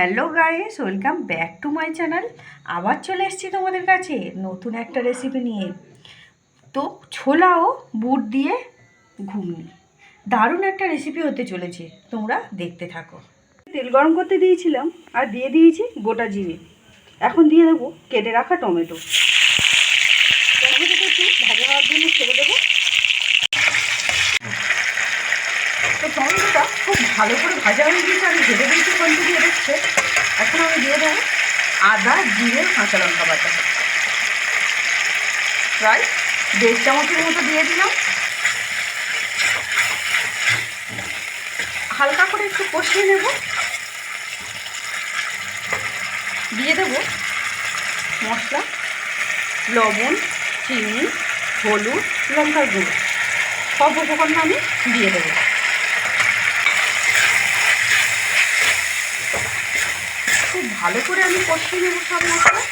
Hello guys, welcome back to my channel. আবার চলে এসেছি তোমাদের কাছে নতুন একটা রেসিপি নিয়ে। তো ছোলা ও বুট দিয়ে ঘুগনি। দারুণ একটা রেসিপি হতে চলেছে, তোমরা দেখতে থাকো। তেল গরম করতে দিয়েছিলাম আর দিয়ে দিয়েছি গোটা জিরে। এখন দিয়ে দেবো কেটে রাখা টমেটো। টমেটোটা একটু ভাজা হওয়ার জন্য ছেড়ে দেবো তো টমেটোটা খুব ভালো করে ভাজা হয়ে গিয়েছে, আমি ভেবে দিয়েছি কোনটি দিয়ে দেখছে এখন আমি দিয়ে দেবো আদা, জিরে, কাঁচা লঙ্কা বাটা। প্রায় দেড় চামচের মতো দিয়ে দিলাম। হালকা করে একটু কষিয়ে নেব। দিয়ে দেব মশলা, লবণ, চিনি, হলুদ, লঙ্কার গুঁড়ো। সব উপকরণ আমি দিয়ে দেবো। ভালো করে আমি কষিয়ে নেব সব মশলা।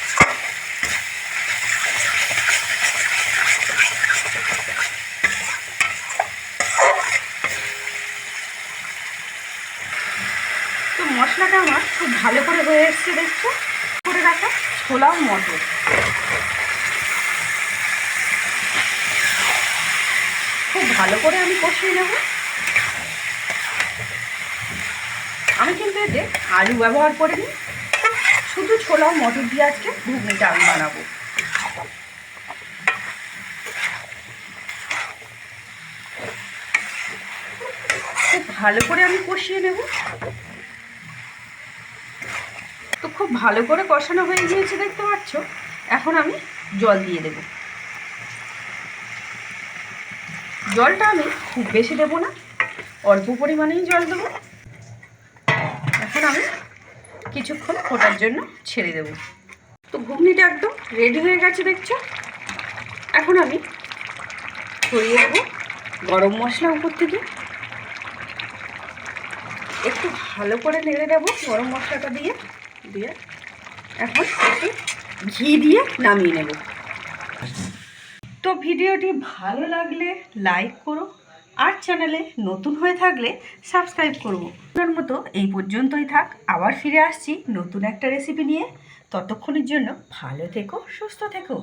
তো মশলাটা আমার খুব ভালো করে হয়ে এসছে, দেখছ? করে রাখা ছোলা মটর। খুব ভালো করে আমি কষিয়ে নেব। আমি কিন্তু এতে আলু ব্যবহার করিনি। শুধু ছোলা মটর দিয়ে আজকে ঘুগনিটা আমি বানাবো। খুব ভালো করে আমি কষিয়ে নেব। তো খুব ভালো করে কষানো হয়ে গিয়েছে, দেখতে পাচ্ছ? এখন আমি জল দিয়ে দেব। জলটা আমি খুব বেশি দেবো না, অল্প পরিমাণেই জল দেবো। এখন আমি কিছুক্ষণ ফোটার জন্য ছেড়ে দেব। তো ঘুগনিটা একদম রেডি হয়ে গেছে, দেখছ? এখন আমি ছড়িয়ে দেবো গরম মশলা উপর থেকে। একটু ভালো করে নেড়ে দেবো গরম মশলাটা দিয়ে। দিয়ে এখন একটু ঘি দিয়ে নামিয়ে নেব। তো ভিডিওটি ভালো লাগলে লাইক করো আর চ্যানেলে নতুন হয়ে থাকলে সাবস্ক্রাইব করব। আপনার মতো এই পর্যন্তই থাক, আবার ফিরে আসছি নতুন একটা রেসিপি নিয়ে। ততক্ষণের জন্য ভালো থেকো, সুস্থ থেকো।